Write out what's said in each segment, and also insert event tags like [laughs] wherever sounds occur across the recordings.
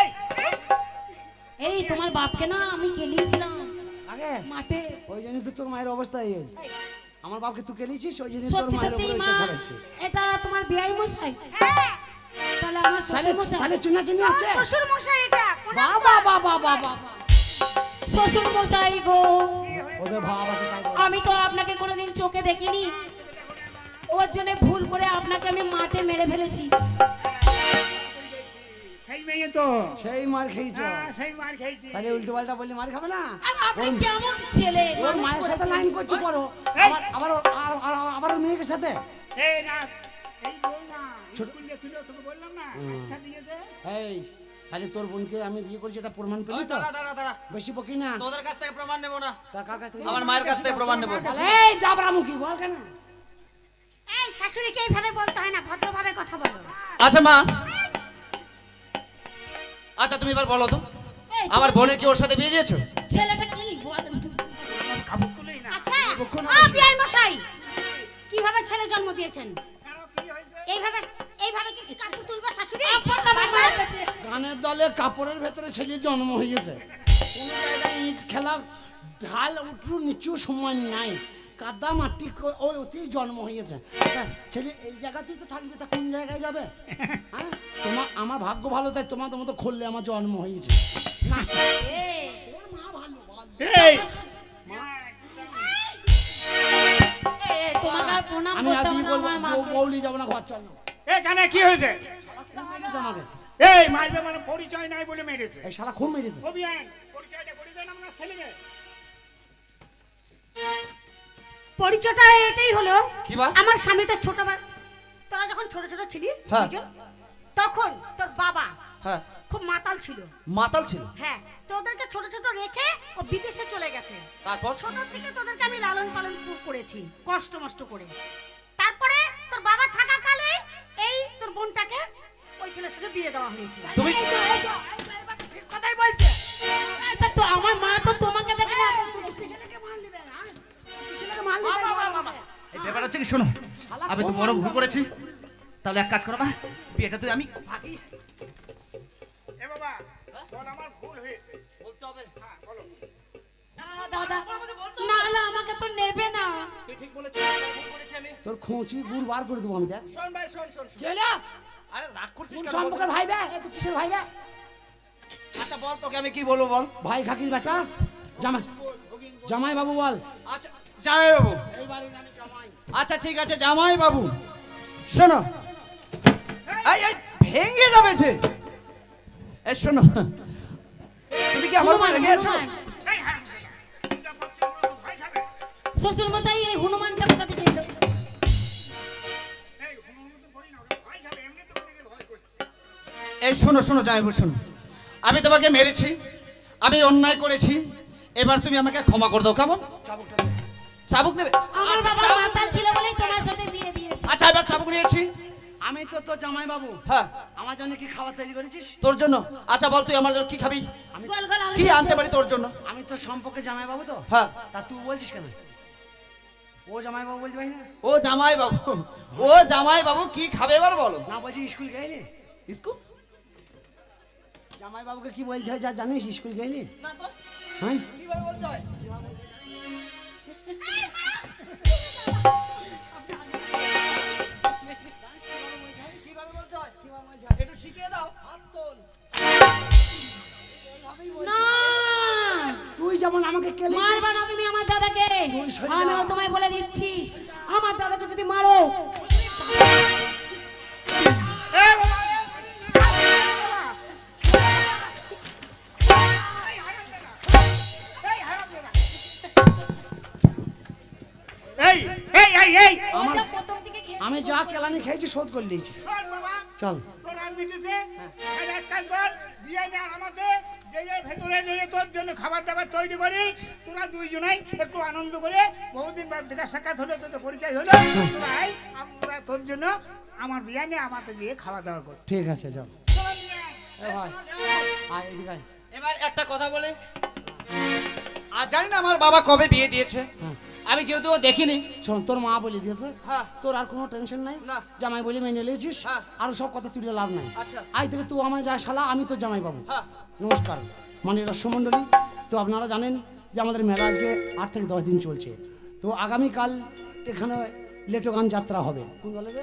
এই! এই তোমার বাপকে না আমি খেলিয়েছিলাম আগে মাঠে। ওই জন্য তো তোর মায়ের অবস্থা এই। আমার বাপকে তুই কেলিয়েছিস? ওই জন্য তোর মায়ের হচ্ছে। এটা তোমার বিয়াই মশাই? হ্যাঁ! তাহলে আমার তাহলে শ্বশুর মশাই? তাহলে চুনা চুনি আছে শ্বশুর মশাই এটা বাবা বাবা বাবা শ্বশুর মশাই গো। ওদের ভাব আছে আমি তো আপনাকে কোনোদিন চোখে দেখিনি। ওর জন্য ভুল করে আপনাকে আমি মাঠে মেরে ফেলেছি। সেই মেয়ে তো। সেই মার খেয়েছ? হ্যাঁ, সেই মার খেয়েছি। তাহলে উল্টো পাল্টা বললে মার খাবে না? আপনি কেমন ছেলে? ওর মায়ের সাথে লাইন করছ করো। আবার আবার ও- আর- আর- আবার মেয়েকে সাথে? এই না এই বউ না স্কুল গেছিল তোকে বললাম না? আচ্ছা দিয়েছে এই তাহলে তোর বোনকে আমি বিয়ে করেছি এটা প্রমাণ পেলি তো? দাঁড়া দাঁড়া দাঁড়া। বেশি বকি না। তোদের কাছ থেকে প্রমাণ নেব না। তা কার কাছ থেকে? আমার মায়ের কাছ থেকে প্রমাণ নেব। বল, এই জাবরা মুখী বল কেন? এই শাশুড়িকে এইভাবে বলতে হয় না ভদ্রভাবে কথা বলো। আচ্ছা মা। আচ্ছা তুমি এবার বলো তো। আমার বোনের কি ওর সাথে বিয়ে দিয়েছ? ছেলেটা কি? আচ্ছা মশাই কীভাবে ছেলে জন্ম দিয়েছেন? এইভাবে এইভাবে কি কাপড় তুলবা শাশুড়ি? গানের দলে কাপড়ের ভেতরে ছেলে জন্ম হয়েছে। কোনো জায়গায় ইট খেলা ঢাল উঁচু নিচু সময় নাই। কাদা মাটি ওই ওতেই জন্ম হয়েছে ছেলে এই জায়গাতেই তো থাকবে তা কোন জায়গায় যাবে? [laughs] হ্যাঁ তোমার আমার ভাগ্য ভালো তাই তোমার মতো খুললে আমার জন্ম হয়েছে না মা ভালো তোমাকে আর প্রণাম আমি আর করতে হবে না আমার বউ- যাব না ঘর চল না। এখানে কি হয়েছে? আমাকে। এই মারবে মানে পরিচয় নাই বলে মেরেছে। এই শালা খুব মেরেছে। অভিয়ান পরিচয়টা করে দেন আপনার ছেলেকে। পরিচয়টা এটাই হলো? আমার স্বামী তো ছোট তোরা যখন ছোট ছোট ছিলি হ্যাঁ। তখন তোর বাবা হ্যাঁ খুব মাতাল ছিল মাতাল ছিল হ্যাঁ তোদেরকে ছোট ছোট রেখে ও বিদেশে চলে গেছে তারপর ছোট থেকে তোদেরকে আমি লালন পালন করেছি কষ্ট মষ্ট করে তারপরে তোর বাবা থাকাকালে এই তোর বোনটাকে ওই ছেলের সাথে বিয়ে দেওয়া হয়েছিল তুমি কথাই বলছে তো আমার মা তো শোনো আমি তো বড় ভুল করেছি। তাহলে এক কাজ করো মা বিয়েটা তুই আমি ভাগি এ বাবা বল আমার ভুল হয়েছে। বলতে হবে। হ্যাঁ বলো। দাদা না না আমাকে তো নেবে না। তুই ঠিক বলেছিস ভুল করেছি আমি। তোর খুঁচি গুড় বার করে দেবো আমি দেখ। শোন ভাই শোন শোন শোন। গেলা? আরে রাগ করছিস কেন সম্পর্কে ভাই বে তুই কিসের ভাই বে আচ্ছা বল তোকে আমি কি বলব বল? ভাই খাকির বেটা। জামাই জামাই বাবু বল। আচ্ছা জামাই বাবু আচ্ছা ঠিক আছে জামাই বাবু শোনো। এই এই ভেঙে যাবে সে এই শোনো। তুমি কি আমার উপর রেগে আছো? শ্বশুর মশাই এই হনুমানটা কোথা থেকে এলো? এই শোনো শোনো জামাইবাবু শোনো। আমি তোমাকে মেরেছি আমি অন্যায় করেছি এবার তুমি আমাকে ক্ষমা করে দাও কেমন? চাবুক নেবে? আমার আচ্ছা, ছিল বলেই তোমার সাথে বিয়ে দিয়েছে। আচ্ছা এবার চাবুক নিয়েছি। আমি তো তোর জামাই বাবু হ্যাঁ। আমার জন্য কি খাবার তৈরি করেছিস? তোর জন্য? আচ্ছা বল তুই আমার জন্য কি খাবি? গোল গোল আলু কি সেদ্ধ। আনতে পারি তোর জন্য? আমি তোর সম্পর্কে জামাই বাবু তো। হ্যাঁ। তা তুই বলছিস কেন? ও জামাই বাবু বলতে পারি না? ও জামাই বাবু ও জামাই বাবু কি খাবে এবার বলো। না বলছি স্কুল গেলি? স্কুল? জামাই বাবুকে কি বলতে হয় যা জানিস স্কুল গেলি? না তো। হ্যাঁ? কীভাবে বলতে হয়? তুই যেমন আমাকে মারবা না তুমি আমার দাদাকে। আমিও তোমায় বলে দিচ্ছি আমার দাদাকে যদি মারো আমি যা কেলানি খেয়েছি শোধ করে নিয়েছি চল। তোর আজ মিটেছে। এই এক কাজ কর বিয়ে আমাকে যে যে ভেতরে যে তোর জন্য খাবার দাবার তৈরি করি তোরা দুইজনাই একটু আনন্দ করে বহুদিন বাদ দেখা সাক্ষাৎ হলো তোদের পরিচয় হলো তোরা আমরা তোর জন্য আমার আমাকে দিয়ে খাওয়া দাওয়া কর। ঠিক আছে ভাই এদিকে এবার একটা কথা বলে। আর জানি না আমার বাবা কবে বিয়ে দিয়েছে। হ্যাঁ। আমি যেহেতু দেখিনি শোন তোর মা বলে দিয়েছে হ্যাঁ। তোর আর কোনো টেনশন নাই জামাই বলে মেনে নিয়েছিস হ্যাঁ। আর সব কথা তুলে লাভ নাই। আচ্ছা। আজ থেকে তুই আমায় যা শালা আমি তো জামাই বাবু। হ্যাঁ। নমস্কার। মানে রসমণ্ডলী তো আপনারা জানেন যে আমাদের মেলা আজকে আট থেকে দশ দিন চলছে। তো আগামীকাল এখানে লেটোগান যাত্রা হবে। কোন দলে রে?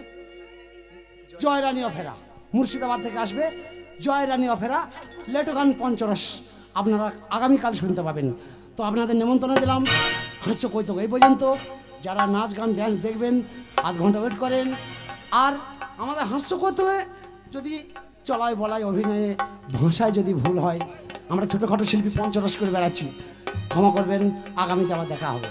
জয়রানী অফেরা। মুর্শিদাবাদ থেকে আসবে জয় জয়রানী অফেরা লেটোগান পঞ্চরস। আপনারা আগামীকাল শুনতে পাবেন। তো আপনাদের নিমন্ত্রণ দিলাম। হাস্য কৌতুক। এই পর্যন্ত যারা নাচ, গান ড্যান্স দেখবেন, আধ ঘণ্টা ওয়েট করেন। আর আমাদের হাস্য কৌতুকে যদি চলায় বলায়, অভিনয়ে ভাষায় যদি ভুল হয়, আমরা ছোটোখাটো শিল্পী পঞ্চরস করে বেড়াচ্ছি। ক্ষমা করবেন, আগামীতে আবার দেখা হবে।